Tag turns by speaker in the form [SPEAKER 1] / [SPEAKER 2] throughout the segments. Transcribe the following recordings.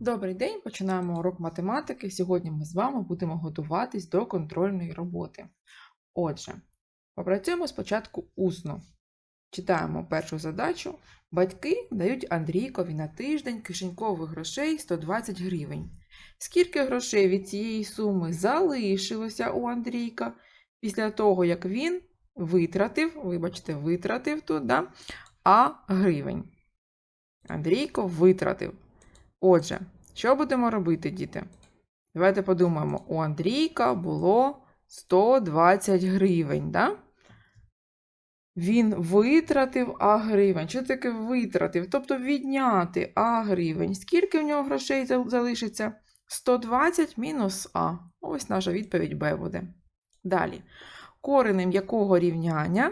[SPEAKER 1] Добрий день, починаємо урок математики. Сьогодні ми з вами будемо готуватись до контрольної роботи. Отже, попрацюємо спочатку усно. Читаємо першу задачу. Батьки дають Андрійкові на тиждень кишенькових грошей 120 гривень. Скільки грошей від цієї суми залишилося у Андрійка після того, як він витратив, вибачте, витратив тут, да, а гривень. Андрійко витратив. Отже, що будемо робити, діти? Давайте подумаємо, у Андрійка було 120 гривень, да? Він витратив А гривень. Що таке витратив? Тобто відняти А гривень. Скільки в нього грошей залишиться? 120 мінус А. Ось наша відповідь Б буде. Далі. Коренем якого рівняння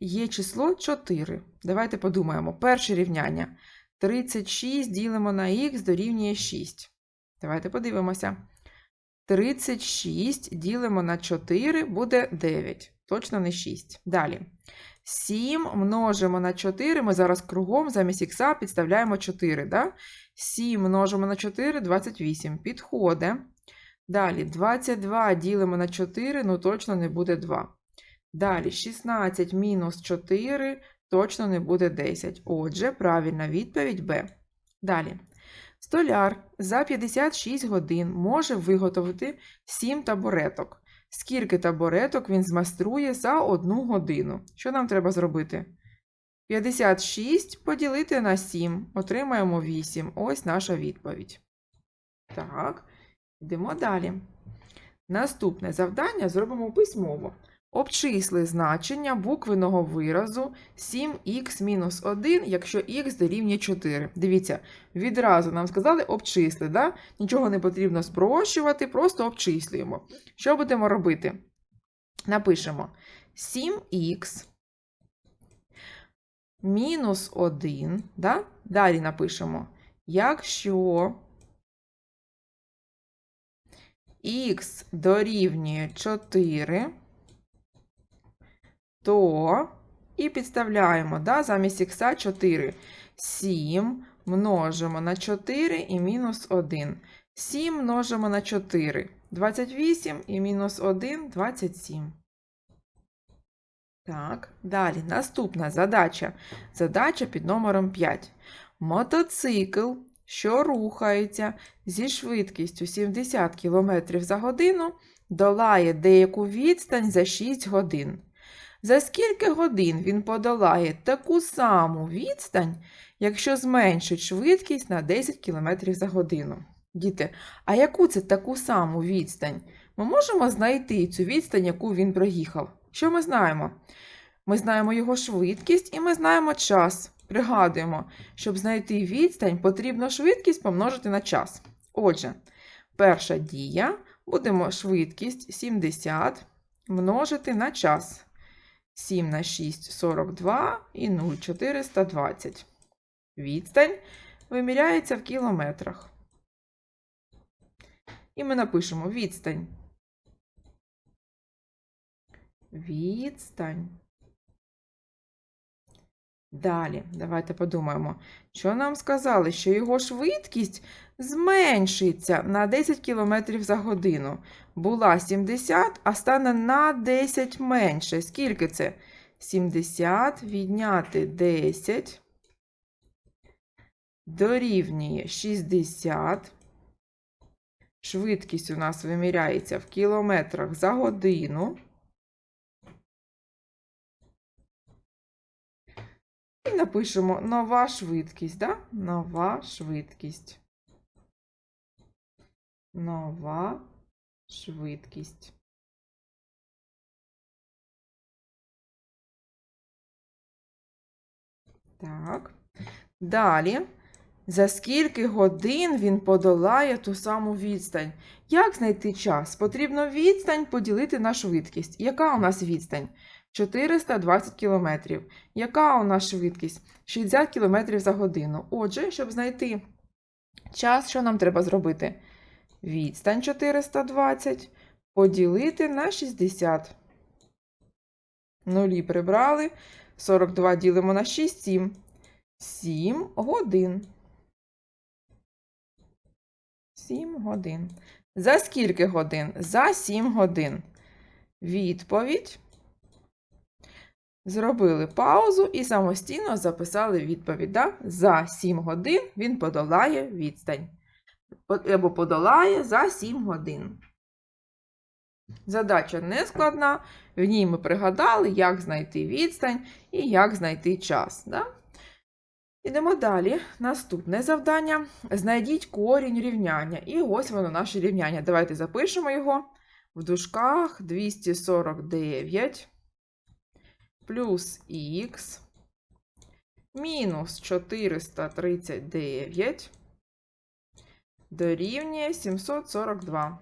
[SPEAKER 1] є число 4? Давайте подумаємо. Перше рівняння. 36 ділимо на х дорівнює 6. Давайте подивимося. 36 ділимо на 4 буде 9. Точно не 6. Далі. 7 множимо на 4. Ми зараз кругом замість х підставляємо 4. Да? 7 множимо на 4 28. Підходить. Далі 22 ділимо на 4, ну точно не буде 2. Далі 16 мінус 4 точно не буде 10. Отже, правильна відповідь Б. Далі. Столяр за 56 годин може виготовити 7 табуреток. Скільки табуреток він змайструє за 1 годину? Що нам треба зробити? 56 поділити на 7. Отримаємо 8. Ось наша відповідь. Так, йдемо далі. Наступне завдання зробимо письмово. Обчисли значення буквеного виразу 7х-1, якщо х дорівнює 4. Дивіться, відразу нам сказали обчисли, да? нічого не потрібно спрощувати, просто обчислюємо. Що будемо робити? Напишемо 7х мінус 1. Да? Далі напишемо, якщо х дорівнює 4, то і підставляємо да, замість х 4. 7 множимо на 4 і мінус 1. 7 множимо на 4. 28 і мінус 1 27. Так, далі. Наступна задача. Задача під номером 5. Мотоцикл, що рухається зі швидкістю 70 км за годину, долає деяку відстань за 6 годин. За скільки годин він подолає таку саму відстань, якщо зменшить швидкість на 10 км за годину? Діти, а яку це таку саму відстань? Ми можемо знайти цю відстань, яку він проїхав. Що ми знаємо? Ми знаємо його швидкість і ми знаємо час. Пригадуємо, щоб знайти відстань, потрібно швидкість помножити на час. Отже, перша дія будемо швидкість 70 множити на час. 7 на 6 42 і 0 420. Відстань виміряється в кілометрах. І ми напишемо відстань. Відстань. Далі, давайте подумаємо, що нам сказали, що його швидкість зменшиться на 10 км за годину. Була 70, а стане на 10 менше. Скільки це? 70 відняти 10 дорівнює 60. Швидкість у нас виміряється в кілометрах за годину. І напишемо нова швидкість, да? Нова швидкість. Нова швидкість. Так. Далі. За скільки годин він подолає ту саму відстань? Як знайти час? Потрібно відстань поділити на швидкість. Яка у нас відстань? 420 км. Яка у нас швидкість? 60 км за годину. Отже, щоб знайти час, що нам треба зробити? Відстань 420 поділити на 60. Нулі прибрали. 42 ділимо на 6, 7. 7 годин. 7 годин. За скільки годин? За 7 годин. Відповідь. Зробили паузу і самостійно записали відповідь. Да? За 7 годин він подолає відстань. Або подолає за 7 годин. Задача не складна. В ній ми пригадали, як знайти відстань і як знайти час. Да? Ідемо далі. Наступне завдання. Знайдіть корінь рівняння. І ось воно наше рівняння. Давайте запишемо його в дужках 249 плюс х мінус 439 дорівнює 742.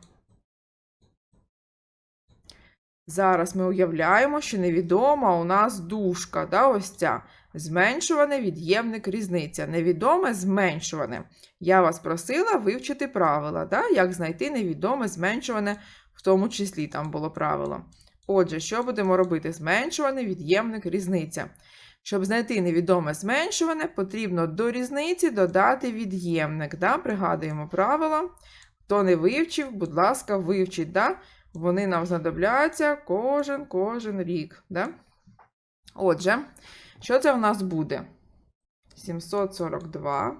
[SPEAKER 1] Зараз ми уявляємо, що невідома у нас дужка, да, ось ця. Зменшуване від'ємник різниця. Невідоме зменшуване. Я вас просила вивчити правила, да? як знайти невідоме зменшуване, в тому числі там було правило. Отже, що будемо робити? Зменшуване від'ємник різниця. Щоб знайти невідоме зменшуване, потрібно до різниці додати від'ємник. Да? Пригадуємо правило. Хто не вивчив, будь ласка, вивчіть. Да? Вони нам знадобляться кожен кожен рік. Да? Отже, що це в нас буде? 742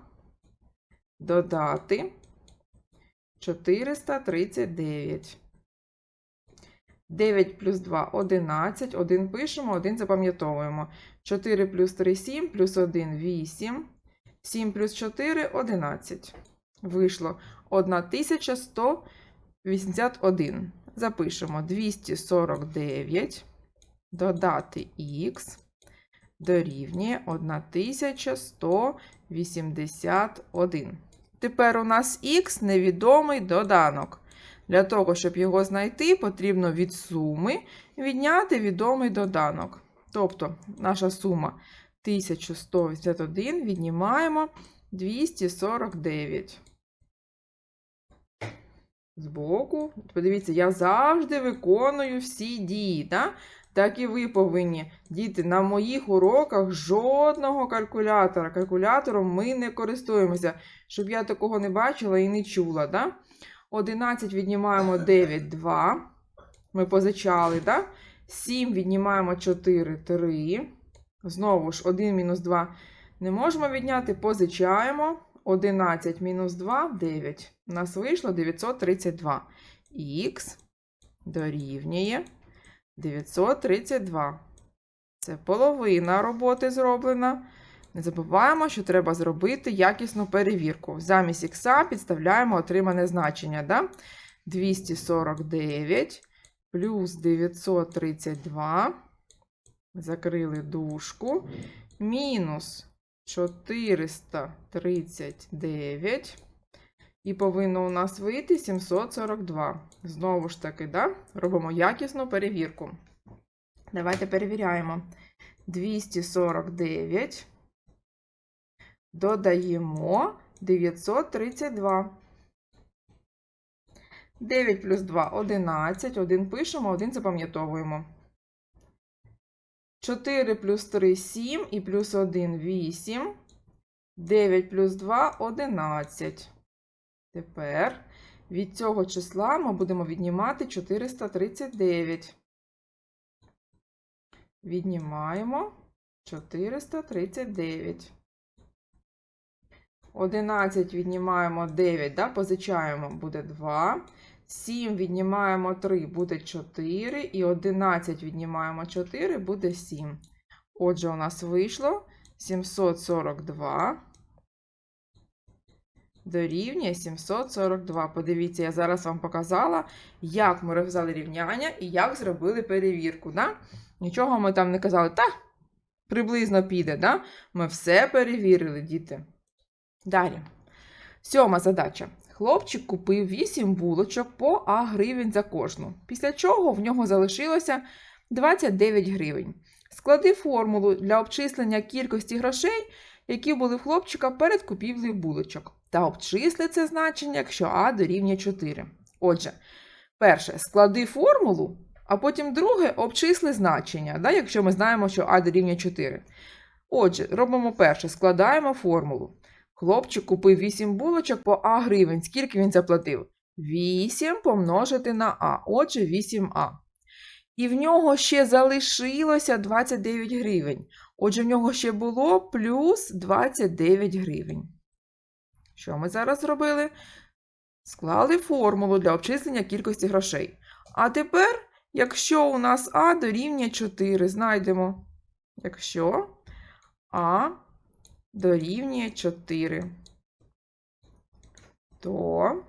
[SPEAKER 1] додати 439. 9 плюс 2 11. 1 пишемо, 1 запам'ятовуємо. 4 плюс 3 7, плюс 1 8. 7 плюс 4 11. Вийшло 1181. Запишемо 249. Додати х дорівнює 1181. Тепер у нас х невідомий доданок. Для того, щоб його знайти, потрібно від суми відняти відомий доданок. Тобто наша сума 1181 віднімаємо 249. Збоку. Подивіться, я завжди виконую всі дії. Да? Так і ви повинні. Діти, на моїх уроках жодного калькулятора. Калькулятором ми не користуємося, щоб я такого не бачила і не чула. Да? 11 віднімаємо 9, 2. Ми позичали, да? 7 віднімаємо 4, 3. Знову ж 1 мінус 2 не можемо відняти, позичаємо. 11 мінус 2 9. У нас вийшло 932. Х дорівнює 932. Це половина роботи зроблена. Не забуваємо, що треба зробити якісну перевірку. Замість х підставляємо отримане значення. Да? 249 плюс 932. Закрили дужку. Мінус 439. І повинно у нас вийти 742. Знову ж таки, да? робимо якісну перевірку. Давайте перевіряємо. 249. Додаємо 932. 9 плюс 2 11. 1 пишемо, 1 запам'ятовуємо. 4 плюс 3 7 і плюс 1 8. 9 плюс 2 11. Тепер від цього числа ми будемо віднімати 439. Віднімаємо 439. 11 віднімаємо 9, да, позичаємо, буде 2. 7 віднімаємо 3, буде 4. І 11 віднімаємо 4, буде 7. Отже, у нас вийшло 742 дорівнює 742. Подивіться, я зараз вам показала, як ми розв'язали рівняння і як зробили перевірку. Да? Нічого ми там не казали, та приблизно піде. Да? Ми все перевірили, діти. Далі. Сьома задача. Хлопчик купив 8 булочок по А гривень за кожну, після чого в нього залишилося 29 гривень. Склади формулу для обчислення кількості грошей, які були в хлопчика перед купівлею булочок, та обчисли це значення, якщо А дорівнює 4. Отже, перше, склади формулу, а потім друге обчисли значення, да, якщо ми знаємо, що А дорівнює 4. Отже, робимо перше, складаємо формулу. Хлопчик купив 8 булочок по А гривень. Скільки він заплатив? 8 помножити на А. Отже, 8А. І в нього ще залишилося 29 гривень. Отже, в нього ще було плюс 29 гривень. Що ми зараз зробили? Склали формулу для обчислення кількості грошей. А тепер, якщо у нас А дорівнює 4, знайдемо. Якщо А дорівнює 4, то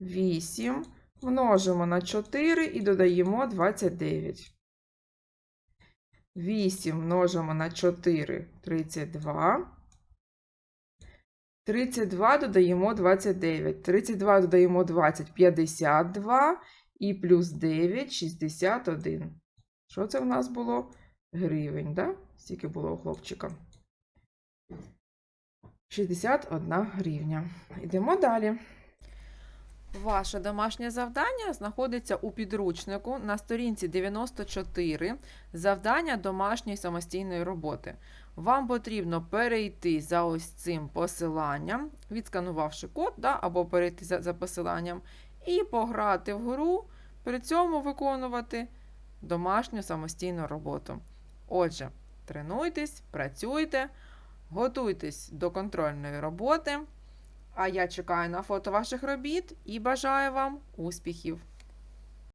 [SPEAKER 1] 8 множимо на 4 і додаємо 29. 8 множимо на 4 32. 32 додаємо 29. 32 додаємо 20 52 і плюс 9 61. Що це в нас було? Гривень, да? Скільки було у хлопчика? 61 гривня. Йдемо далі. Ваше домашнє завдання знаходиться у підручнику на сторінці 94 завдання домашньої самостійної роботи. Вам потрібно перейти за ось цим посиланням, відсканувавши код, да, або перейти за, за посиланням, і пограти в гру, при цьому виконувати домашню самостійну роботу. Отже, тренуйтесь, працюйте, готуйтесь до контрольної роботи. А я чекаю на фото ваших робіт і бажаю вам успіхів!